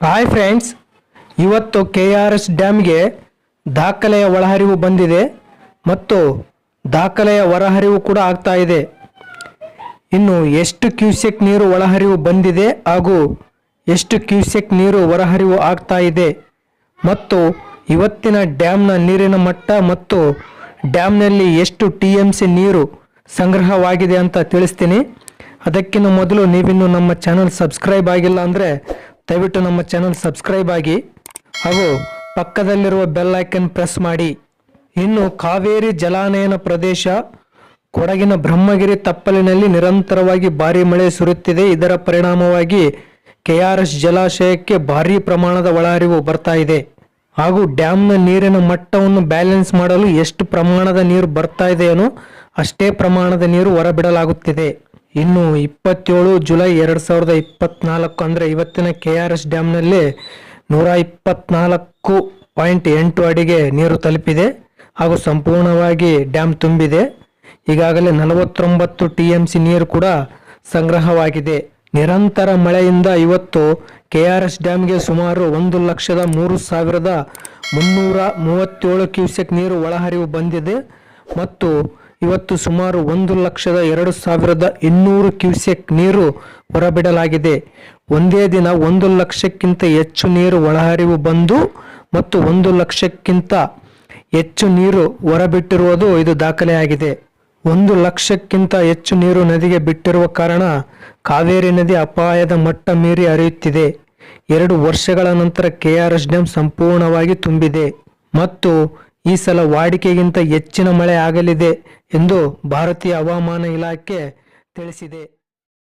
Hi friends ಇವತ್ತು K R S ಡ್ಯಾಮ್ಗೆ ದಾಖಲೆಯ ಒಳಹರಿವು ಬಂದಿದೆ ಮತ್ತು ದಾಖಲೆಯ ಹೊರಹರಿವು ಕೂಡ ಆಗ್ತಾ ಇದೆ. ಇನ್ನು ಎಷ್ಟು ಕ್ಯೂಸೆಕ್ ನೀರು ಒಳಹರಿವು ಬಂದಿದೆ ಹಾಗೂ ಎಷ್ಟು ಕ್ಯೂಸೆಕ್ ನೀರು ಹೊರಹರಿವು ಆಗ್ತಾ ಇದೆ ಮತ್ತು ಇವತ್ತಿನ ಡ್ಯಾಮ್ನ ನೀರಿನ ಮಟ್ಟ ಮತ್ತು ಡ್ಯಾಮ್ನಲ್ಲಿ ಎಷ್ಟು ಟಿ ಎಂ ಸಿ ನೀರು ಸಂಗ್ರಹವಾಗಿದೆ ಅಂತ ತಿಳಿಸ್ತೀನಿ. ಅದಕ್ಕಿಂತ ಮೊದಲು ನೀವಿನ್ನು ನಮ್ಮ ಚಾನಲ್ ಸಬ್ಸ್ಕ್ರೈಬ್ ಆಗಿಲ್ಲ ಅಂದರೆ ದಯವಿಟ್ಟು ನಮ್ಮ ಚಾನಲ್ ಸಬ್ಸ್ಕ್ರೈಬ್ ಆಗಿ ಹಾಗೂ ಪಕ್ಕದಲ್ಲಿರುವ ಬೆಲ್ ಐಕನ್ ಪ್ರೆಸ್ ಮಾಡಿ. ಇನ್ನು ಕಾವೇರಿ ಜಲಾನಯನ ಪ್ರದೇಶ ಕೊಡಗಿನ ಬ್ರಹ್ಮಗಿರಿ ತಪ್ಪಲಿನಲ್ಲಿ ನಿರಂತರವಾಗಿ ಭಾರಿ ಮಳೆ ಸುರಿಯುತ್ತಿದೆ. ಇದರ ಪರಿಣಾಮವಾಗಿ ಕೆಆರ್ಎಸ್ ಜಲಾಶಯಕ್ಕೆ ಭಾರಿ ಪ್ರಮಾಣದ ಒಳಹರಿವು ಬರ್ತಾ ಇದೆ. ಹಾಗೂ ಡ್ಯಾಮ್ನ ನೀರಿನ ಮಟ್ಟವನ್ನು ಬ್ಯಾಲೆನ್ಸ್ ಮಾಡಲು ಎಷ್ಟು ಪ್ರಮಾಣದ ನೀರು ಬರ್ತಾ ಇದೆಯೋ ಅಷ್ಟೇ ಪ್ರಮಾಣದ ನೀರು ಹೊರಬಿಡಲಾಗುತ್ತಿದೆ. ಇನ್ನು ಇಪ್ಪತ್ತೇಳು ಜುಲೈ ಎರಡು ಸಾವಿರದ ಇಪ್ಪತ್ನಾಲ್ಕು ಅಂದರೆ ಇವತ್ತಿನ ಕೆ ಆರ್ ಎಸ್ ಡ್ಯಾಮ್ನಲ್ಲಿ ನೂರ ಇಪ್ಪತ್ನಾಲ್ಕು ಪಾಯಿಂಟ್ ಎಂಟು ಅಡಿಗೆ ನೀರು ತಲುಪಿದೆ ಹಾಗೂ ಸಂಪೂರ್ಣವಾಗಿ ಡ್ಯಾಮ್ ತುಂಬಿದೆ. ಈಗಾಗಲೇ ನಲವತ್ತೊಂಬತ್ತು ಟಿ ಎಂ ಸಿ ನೀರು ಕೂಡ ಸಂಗ್ರಹವಾಗಿದೆ. ನಿರಂತರ ಮಳೆಯಿಂದ ಇವತ್ತು ಕೆ ಆರ್ ಎಸ್ ಡ್ಯಾಮ್ಗೆ ಸುಮಾರು ಒಂದು ಲಕ್ಷದ ಮೂರು ಸಾವಿರದ ಮುನ್ನೂರ ಮೂವತ್ತೇಳು ಕ್ಯೂಸೆಕ್ ನೀರು ಒಳಹರಿವು ಬಂದಿದೆ ಮತ್ತು ಇವತ್ತು ಸುಮಾರು ಒಂದು ಲಕ್ಷದ ಎರಡು ಸಾವಿರದ ಇನ್ನೂರು ಕ್ಯೂಸೆಕ್ ನೀರು ಹೊರಬಿಡಲಾಗಿದೆ. ಒಂದೇ ದಿನ ಒಂದು ಲಕ್ಷಕ್ಕಿಂತ ಹೆಚ್ಚು ನೀರು ಒಳಹರಿವು ಬಂದು ಮತ್ತು ಒಂದು ಲಕ್ಷಕ್ಕಿಂತ ಹೆಚ್ಚು ನೀರು ಹೊರಬಿಟ್ಟಿರುವುದು ಇದು ದಾಖಲೆಯಾಗಿದೆ. ಒಂದು ಲಕ್ಷಕ್ಕಿಂತ ಹೆಚ್ಚು ನೀರು ನದಿಗೆ ಬಿಟ್ಟಿರುವ ಕಾರಣ ಕಾವೇರಿ ನದಿ ಅಪಾಯದ ಮಟ್ಟ ಮೀರಿ ಹರಿಯುತ್ತಿದೆ. ಎರಡು ವರ್ಷಗಳ ನಂತರ ಕೆಆರ್ಎಸ್ ಡ್ಯಾಂ ಸಂಪೂರ್ಣವಾಗಿ ತುಂಬಿದೆ. ಮತ್ತು ಈ ಸಲ ವಾಡಿಕೆಗಿಂತ ಹೆಚ್ಚಿನ ಮಳೆ ಆಗಲಿದೆ ಎಂದು ಭಾರತೀಯ ಹವಾಮಾನ ಇಲಾಖೆ ತಿಳಿಸಿದೆ.